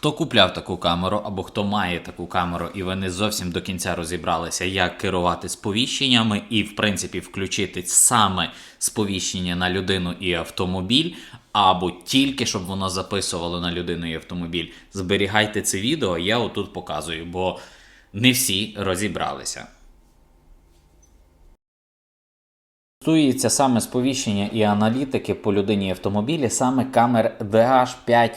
Хто купляв таку камеру або хто має таку камеру, і ви не зовсім до кінця розібралися, як керувати сповіщеннями, і, в принципі, включити саме сповіщення на людину і автомобіль, або тільки щоб воно записувало на людину і автомобіль. Зберігайте це відео, я отут показую, бо не всі розібралися. Стосується саме сповіщення і аналітики по людині автомобілі, саме камер DH5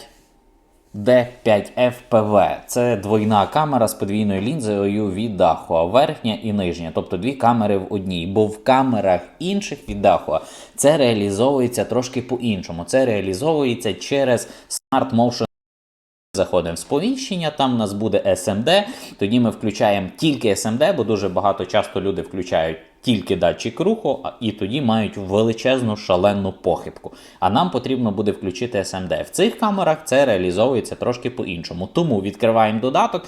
D5FPV. Це двойна камера з подвійною лінзою від Dahua, верхня і нижня, тобто дві камери в одній. Бо в камерах інших від Dahua це реалізовується трошки по-іншому. Це реалізовується через Smart Motion Заходимо в сповіщення, там у нас буде SMD, тоді ми включаємо тільки SMD, бо дуже багато часто люди включають тільки датчик руху, і тоді мають величезну шалену похибку. А нам потрібно буде включити SMD. В цих камерах це реалізовується трошки по-іншому. Тому відкриваємо додаток,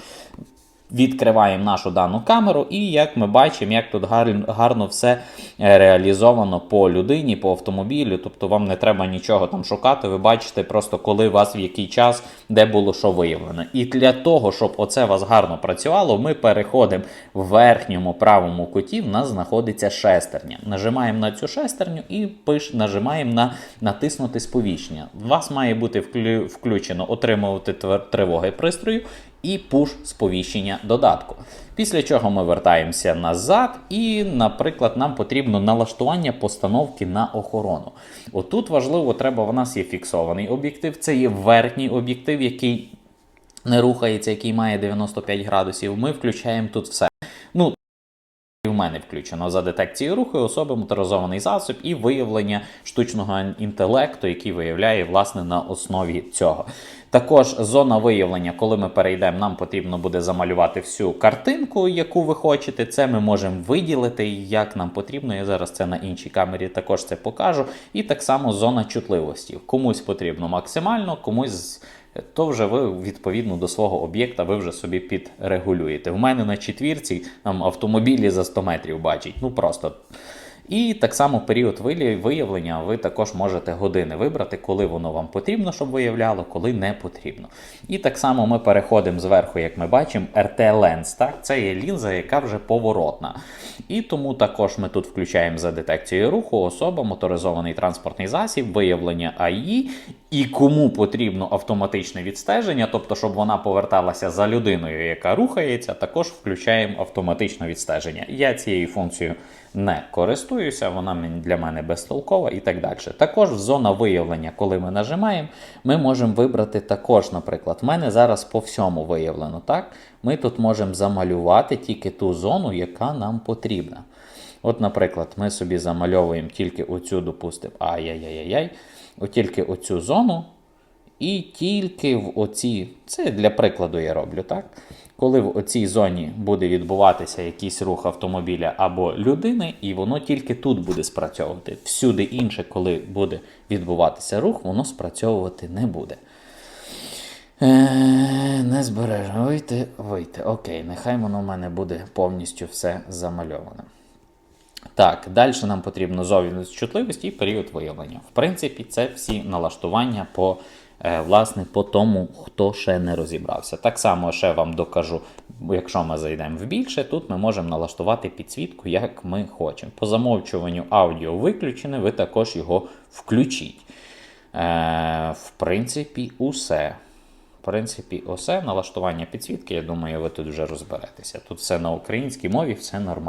відкриваємо нашу дану камеру, і як ми бачимо, як тут гарно все е, реалізовано по людині, по автомобілю. Тобто вам не треба нічого там шукати. Ви бачите просто, коли вас в який час, де було що виявлено. І для того, щоб оце вас гарно працювало, ми переходимо в верхньому правому куті. В нас знаходиться шестерня. Нажимаємо на цю шестерню і пиш, нажимаємо на натиснути сповіщення. У вас має бути вклю- включено отримувати тривоги пристрою і пуш сповіщення додатку. Після чого ми вертаємося назад, і, наприклад, нам потрібно налаштування постановки на охорону. Отут важливо, треба, в нас є фіксований об'єктив, це є верхній об'єктив, який не рухається, який має 95 градусів. Ми включаємо тут все. Мене включено за детекцією руху особи моторизований засіб і виявлення штучного інтелекту, який виявляє власне на основі цього. Також зона виявлення, коли ми перейдемо, нам потрібно буде замалювати всю картинку, яку ви хочете. Це ми можемо виділити, як нам потрібно. Я зараз це на іншій камері також це покажу. І так само зона чутливості. Комусь потрібно максимально, комусь то вже ви відповідно до свого об'єкта ви вже собі підрегулюєте. В мене на четвірці там автомобілі за 100 метрів бачить. Ну просто. І так само період виявлення ви також можете години вибрати, коли воно вам потрібно, щоб виявляло, коли не потрібно. І так само ми переходимо зверху, як ми бачимо, RT Lens. Так? Це є лінза, яка вже поворотна. І тому також ми тут включаємо за детекцією руху особа, моторизований транспортний засіб, виявлення АІ. І кому потрібно автоматичне відстеження, тобто, щоб вона поверталася за людиною, яка рухається, також включаємо автоматичне відстеження. Я цією функцією не користуюся, вона для мене безтолкова і так далі. Також зона виявлення, коли ми нажимаємо, ми можемо вибрати також, наприклад, в мене зараз по всьому виявлено. так? Ми тут можемо замалювати тільки ту зону, яка нам потрібна. От, наприклад, ми собі замальовуємо тільки оцю, допустимо, ай-яй-яй-яй, от тільки оцю зону, і тільки в оці, це для прикладу я роблю, так? Коли в оцій зоні буде відбуватися якийсь рух автомобіля або людини, і воно тільки тут буде спрацьовувати. Всюди інше, коли буде відбуватися рух, воно спрацьовувати не буде. Е, не збережу. Вийти, вийти. Окей, нехай воно в мене буде повністю все замальоване. Так, далі нам потрібно зовні чутливість і період виявлення. В принципі, це всі налаштування по, е, власне, по тому, хто ще не розібрався. Так само ще вам докажу, якщо ми зайдемо в більше, тут ми можемо налаштувати підсвітку, як ми хочемо. По замовчуванню аудіо виключене, ви також його включіть. Е, в принципі, усе. В принципі, усе налаштування підсвітки, я думаю, ви тут вже розберетеся. Тут все на українській мові, все нормально.